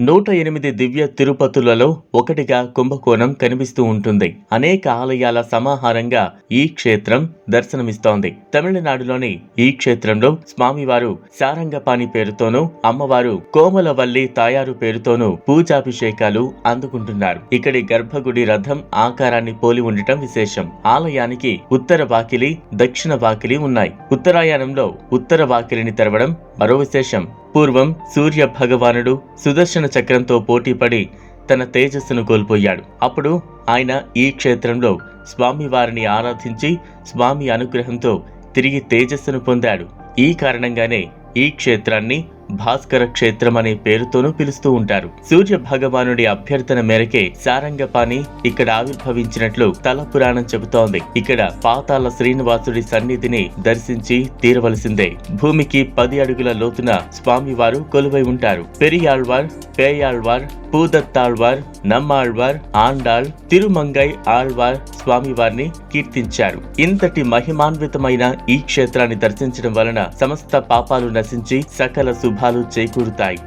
నూట ఎనిమిది దివ్య తిరుపతులలో ఒకటిగా కుంభకోణం కనిపిస్తూ ఉంటుంది. అనేక ఆలయాల సమాహారంగా ఈ క్షేత్రం దర్శనమిస్తోంది. తమిళనాడులోని ఈ క్షేత్రంలో స్వామివారు సారంగపాణి పేరుతోనూ అమ్మవారు కోమలవల్లి తాయారు పేరుతోనూ పూజాభిషేకాలు అందుకుంటున్నారు. ఇక్కడి గర్భగుడి రథం ఆకారాన్ని పోలి ఉండటం విశేషం. ఆలయానికి ఉత్తర వాకిలి దక్షిణ వాకిలి ఉన్నాయి. ఉత్తరాయణంలో ఉత్తర వాకిలిని తెరవడం మరో విశేషం. పూర్వం సూర్య భగవానుడు సుదర్శన చక్రంతో పోటీపడి తన తేజస్సును కోల్పోయాడు. అప్పుడు ఆయన ఈ క్షేత్రంలో స్వామివారిని ఆరాధించి స్వామి అనుగ్రహంతో తిరిగి తేజస్సును పొందాడు. ఈ కారణంగానే ఈ క్షేత్రాన్ని భాస్కర క్షేత్రం అనే పేరుతోనూ పిలుస్తూ ఉంటారు. సూర్య భగవానుడి అభ్యర్థన మేరకే సారంగపాణి ఇక్కడ ఆవిర్భవించినట్లు తల పురాణం చెబుతోంది. ఇక్కడ పాతాల శ్రీనివాసుడి సన్నిధిని దర్శించి తీరవలసిందే. భూమికి పది అడుగుల లోతున స్వామివారు కొలువై ఉంటారు. పెరియాళ్వార్ పేయాళ్వార్ పూదత్తాళ్వార్ నమ్మాళ్వార్ ఆండాళ్ తిరుమంగై ఆళ్వార్ స్వామివారిని కీర్తించారు. ఇంతటి మహిమాన్వితమైన ఈ క్షేత్రాన్ని దర్శించడం వలన సమస్త పాపాలు నశించి సకల లాభాలు చేకూరుతాయి.